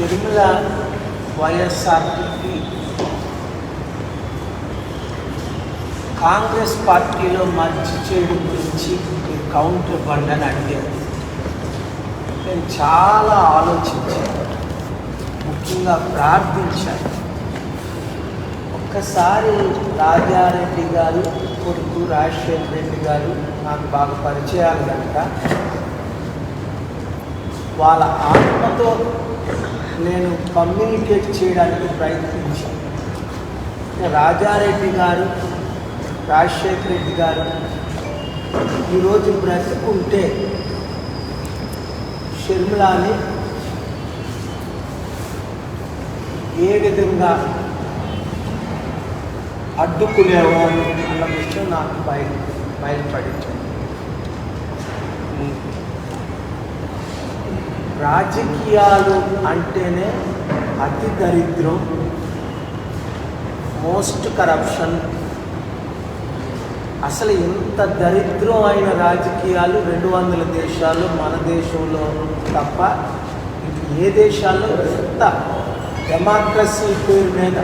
Sharmila YSRTP Congress పార్టీలో మర్చి చేయడం గురించి మీరు కౌంటర్ ఇవ్వండి అని అడిగారు. నేను చాలా ఆలోచించాను. ముఖ్యంగా ప్రార్థించాను. ఒక్కసారి రాజారెడ్డి గారు కొడుకు రాజశేఖర రెడ్డి గారు నాకు బాగా పరిచయాలు కనుక వాళ్ళ ఆత్మతో నేను కమ్యూనికేట్ చేయడానికి ప్రయత్నించాను. రాజారెడ్డి గారు రాజశేఖర రెడ్డి గారు ఈరోజు బ్రతుకుంటే షర్మిలాని ఏ విధంగా అడ్డుకునేవారు అన్న విషయం నాకు బయలు బయలుపడించాను రాజకీయాలు అంటేనే అతి దరిద్రం మోస్ట్ కరప్షన్ అసలు ఇంత దరిద్రం అయిన రాజకీయాలు రెండు వందల దేశాలు మన దేశంలో తప్ప ఏ దేశాల్లో ఇంత డెమోక్రసీ పేరు మీద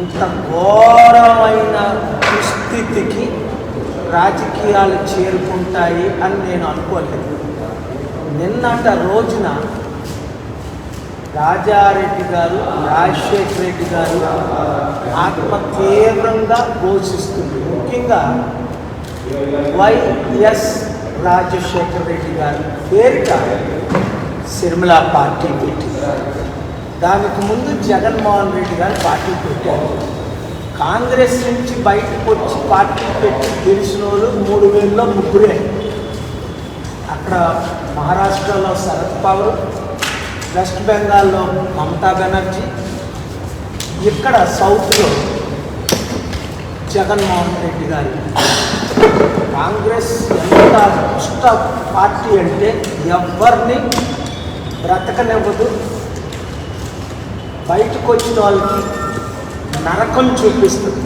ఇంత ఘోరమైన దుస్థితికి రాజకీయాలు చేరుకుంటాయి అని నేను అనుకోలేదు. నిన్నట రోజున రాజారెడ్డి గారు రాజశేఖర రెడ్డి గారు ఆత్మ తీవ్రంగా ఘోషిస్తుంది ముఖ్యంగా వైఎస్ రాజశేఖర రెడ్డి గారు పేరిట సిరిమల పార్టీ పెట్టింది. దానికి ముందు జగన్మోహన్ రెడ్డి గారు పార్టీ పెట్టారు. కాంగ్రెస్ నుంచి బయటకు వచ్చి పార్టీ పెట్టి తెలిసిన వాళ్ళు మూడు వేలలో ముగ్గురే. అక్కడ మహారాష్ట్రలో శరద్ పవర్ వెస్ట్ బెంగాల్లో మమతా బెనర్జీ ఇక్కడ సౌత్లో జగన్మోహన్ రెడ్డి గారు. కాంగ్రెస్ ఎంత దుష్ట పార్టీ అంటే ఎవరిని బ్రతకనివ్వదు. బయటకు వచ్చిన వాళ్ళకి నరకం చూపిస్తుంది.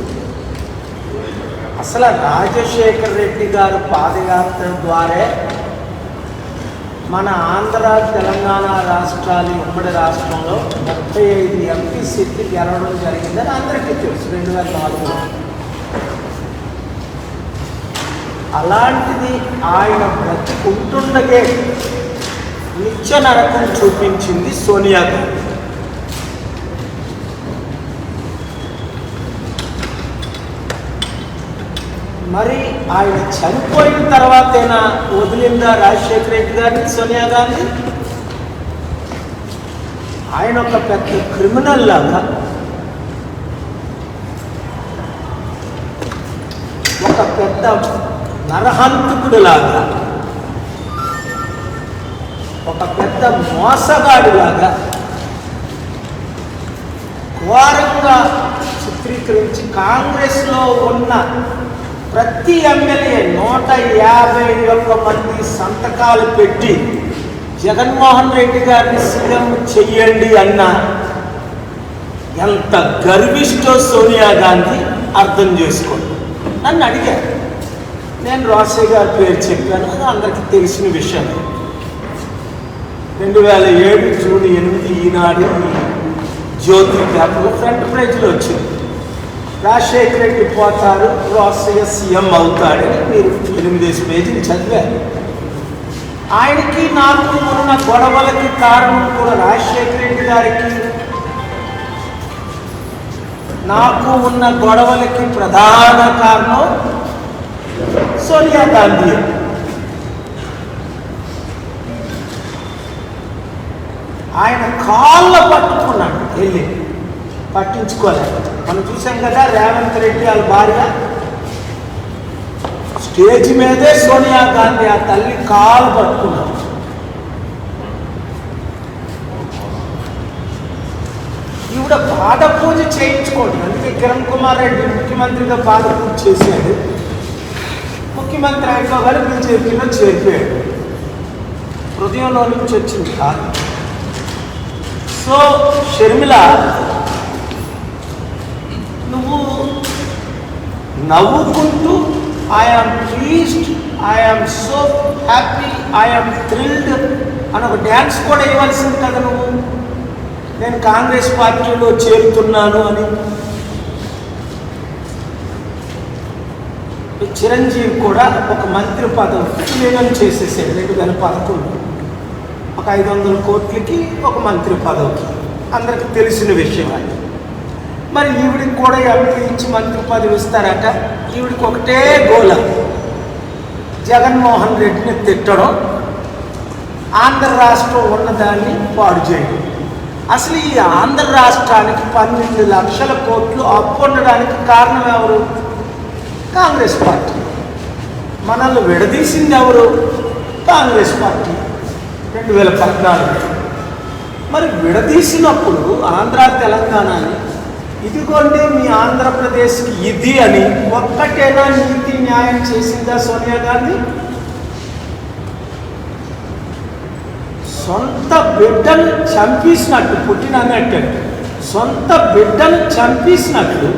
అసలు రాజశేఖర్ రెడ్డి గారు పాదయాత్ర ద్వారా మన ఆంధ్ర తెలంగాణ రాష్ట్రాలు ఉమ్మడి రాష్ట్రంలో ముప్పై ఐదు ఎంపీ సీట్లు గెలవడం జరిగిందని అందరికీ తెలుసు రెండు వేల నాలుగులో. అలాంటిది ఆయన బ్రతికుంటుండగే నిత్య నరకం చూపించింది సోనియా గాంధీ. మరి ఆయన చనిపోయిన తర్వాతైనా వదిలిందా రాజశేఖర రెడ్డి గారిని సోనియా గాంధీ? ఆయన ఒక పెద్ద క్రిమినల్ లాగా ఒక పెద్ద నరహంతకుడు లాగా ఒక పెద్ద మోసగాడిలాగా ఘోరంగా చిత్రీకరించి కాంగ్రెస్లో ఉన్న ప్రతి ఎమ్మెల్యే నూట యాభై ఒక్క మంది సంతకాలు పెట్టి జగన్మోహన్ రెడ్డి గారిని సీఎం చెయ్యండి అన్న ఎంత గర్విష్టో సోనియా గాంధీ అర్థం చేసుకోండి. నన్ను అడిగారు. నేను రోసయ్య గారి పేరు చెప్పాను అది అందరికీ తెలిసిన విషయం. రెండు వేల ఏడు జూన్ ఎనిమిది ఈనాడు జ్యోతి పేపర్లో ఫ్రంట్ పేజీలో వచ్చింది. రాజశేఖర రెడ్డి పోతారు రాష్ట్రీయ సీఎం అవుతాడని మీరు ఎనిమిదేసి పేజీలు చదివారు. ఆయనకి నాకు ఉన్న గొడవలకి కారణం కూడా రాజశేఖర రెడ్డి గారికి. నాకు ఉన్న గొడవలకి ప్రధాన కారణం సోనియా గాంధీ. ఆయన కాళ్ళ పట్టుకున్నాడు వెళ్ళి పట్టించుకోలేదు. మనం చూసాం కదా రేవంత్ రెడ్డి వాళ్ళ భార్య స్టేజ్ మీదే సోనియా గాంధీ ఆ తల్లి కాలు పట్టుకున్నారు ఈవిడ పాద పూజ చేయించుకోండి. అందుకే కిరణ్ కుమార్ రెడ్డి ముఖ్యమంత్రిగా పాద పూజ చేశాడు. ముఖ్యమంత్రి అయిపోగానే బీజేపీలో చేరిపోయాడు హృదయంలో నుంచి వచ్చింది కాదు. సో షర్మిల నువ్వు నవ్వుకుంటూ I am pleased I am so happy I am thrilled అని ఒక డ్యాన్స్ కూడా ఇవ్వాల్సింది కదా నువ్వు. నేను కాంగ్రెస్ పార్టీలో చేరుతున్నాను అని. చిరంజీవి కూడా ఒక మంత్రి పదవి విలీనం చేసేసాడు రెండు వేల పదకొండు. ఒక ఐదు వందల కోట్లకి ఒక మంత్రి పదవికి. అందరికి తెలిసిన విషయం అది. మరి ఈవిడికి కూడా ఎంపీ ఇచ్చి మంత్రి పదవి ఇస్తారట ఈవిడికి ఒకటే గోల. జగన్మోహన్ రెడ్డిని తిట్టడం ఆంధ్ర రాష్ట్రం ఉన్నదాన్ని పాడు చేయడం. అసలు ఈ ఆంధ్ర రాష్ట్రానికి పన్నెండు లక్షల కోట్లు అప్పు ఉండడానికి కారణం ఎవరు? కాంగ్రెస్ పార్టీ. మనల్ని విడదీసింది ఎవరు? కాంగ్రెస్ పార్టీ. రెండు వేల పద్నాలుగు మరి విడదీసినప్పుడు ఆంధ్ర తెలంగాణని ఇదిగోండి మీ ఆంధ్రప్రదేశ్కి ఇది అని ఒక్కటేనా నీతి న్యాయం చేసిందా సోనియా గాంధీ? సొంత బిడ్డను చంపేసినట్టు పుట్టిన అన్నట్టు. సొంత బిడ్డను చంపేసినట్లు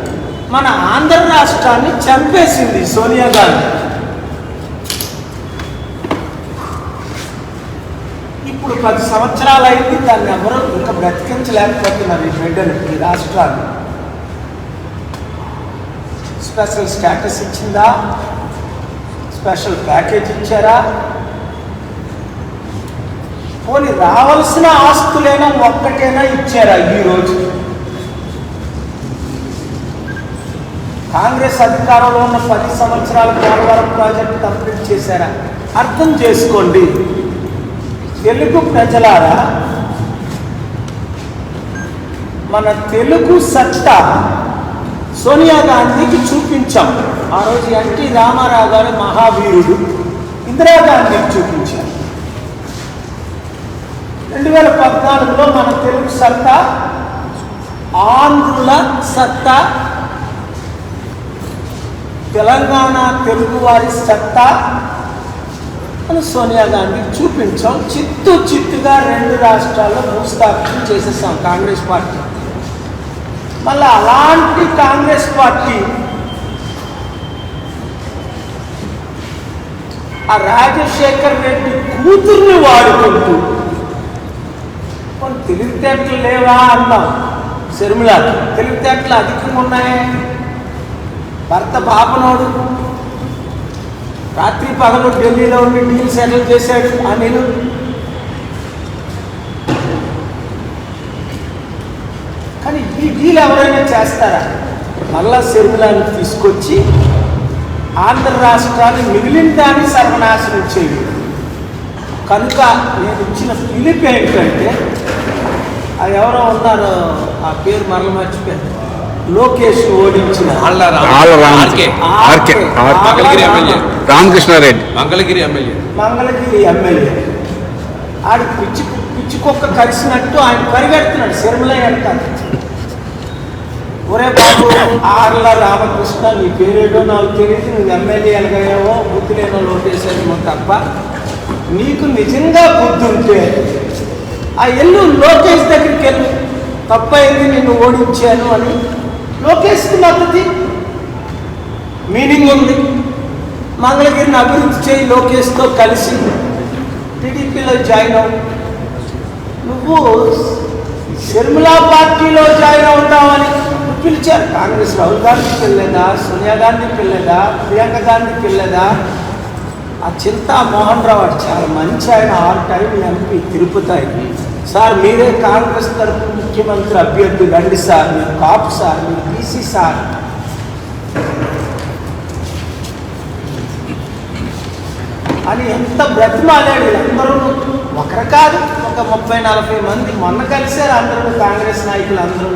మన ఆంధ్ర రాష్ట్రాన్ని చంపేసింది సోనియా గాంధీ. ఇప్పుడు పది సంవత్సరాలు అయింది దాన్ని ఎవరు ఇంకా బ్రతికించలేకపోతున్నారు ఈ బిడ్డను ఈ రాష్ట్రాన్ని. స్పెషల్ స్టేటస్ ఇచ్చిందా? స్పెషల్ ప్యాకేజ్ ఇచ్చారా? పోనీ రావాల్సిన ఆస్తులైనా ఒక్కటైనా ఇచ్చారా ఈరోజు? కాంగ్రెస్ అధికారంలో ఉన్న పది సంవత్సరాల పోలవరం ప్రాజెక్టు కంప్లీట్ చేశారా? అర్థం చేసుకోండి. తెలుగు ప్రజలారా మన తెలుగు సత్తా సోనియా గాంధీకి చూపించాం. ఆ రోజు ఎన్టీ రామారావు గారు మహావీరుడు. ఇందిరాగాంధీకి చూపించాం. రెండు వేల పద్నాలుగులో మన తెలుగు సత్తా ఆంధ్రుల సత్తా తెలంగాణ తెలుగువారి సత్తా అని సోనియా గాంధీ చూపించాం. చిత్తు చిత్తుగా రెండు రాష్ట్రాల్లో భూస్థాపితం చేసేసాం కాంగ్రెస్ పార్టీ. మళ్ళీ అలాంటి కాంగ్రెస్ పార్టీ ఆ రాజశేఖర్ రెడ్డి కూతుర్ని వాడుకుంటూ కొన్ని తెలివితేటలు లేవా? అన్నాం. శర్మిల తెలివితేటలు అధికంగా ఉన్నాయి. భర్త పాపనోడు. రాత్రి పగలు ఢిల్లీలో ఉండి డీల్ సెటిల్ చేశాడు అనిల్ డీల్ ఎవరైనా చేస్తారా? మళ్ళా శర్మిలాని తీసుకొచ్చి ఆంధ్ర రాష్ట్రాన్ని మిగిలిన దాన్ని సర్వనాశనం చేయాలి కనుక నేను ఇచ్చిన పిలుపు ఏంటంటే ఆ ఎవరో ఉన్నారు ఆ పేరు మరల మర్చిపోయాను. లోకేష్ ఓడించిన. రామకృష్ణారెడ్డి. మంగళగిరి ఎమ్మెల్యే. మంగళగిరి ఎమ్మెల్యే. ఆడి పిచ్చి పిచ్చి కుక్క కలిసినట్టు ఆయన పరిగెడుతున్నాడు. శర్మిల వెళ్తాను ఒరే బాబు ఆర్ల రామకృష్ణ నీ పేరేటో నాకు తెలియదు నువ్వు ఎమ్మెల్యే ఎలాగయ్యావో బుద్ధి లేనో లోటేసేమో తప్ప. నీకు నిజంగా బుద్ధి ఉంటే ఆ ఎల్లు లోకేష్ దగ్గరికి వెళ్ళు. తప్పైంది నిన్ను ఓడించాను అని లోకేష్కి మద్దతి. మీనింగ్ ఉంది. మంగళగిరిని అభివృద్ధి చేయి లోకేష్తో కలిసి టీడీపీలో జాయిన్ అవు నువ్వు షర్మిలా పార్టీలో జాయిన్ అవుతావని పిలిచారు. కాంగ్రెస్ రాహుల్ గాంధీకి వెళ్ళేదా సోనియా గాంధీ వెళ్ళేదా ప్రియాంక గాంధీ వెళ్ళేదా ఆ చింతా మోహన్ రావు చాలా మంచి ఆయన all time MP Tirupati sir మీరే కాంగ్రెస్ తరఫు ముఖ్యమంత్రి అభ్యర్థి రండి సార్ మీరు కాపు సార్ మీరు బీసీ సార్. అని ఎంత బ్రతిమాలాడు అందరూ ఒకరు కాదు ఒక ముప్పై నలభై మంది మొన్న కలిశారు అందరూ కాంగ్రెస్ నాయకులు అందరూ.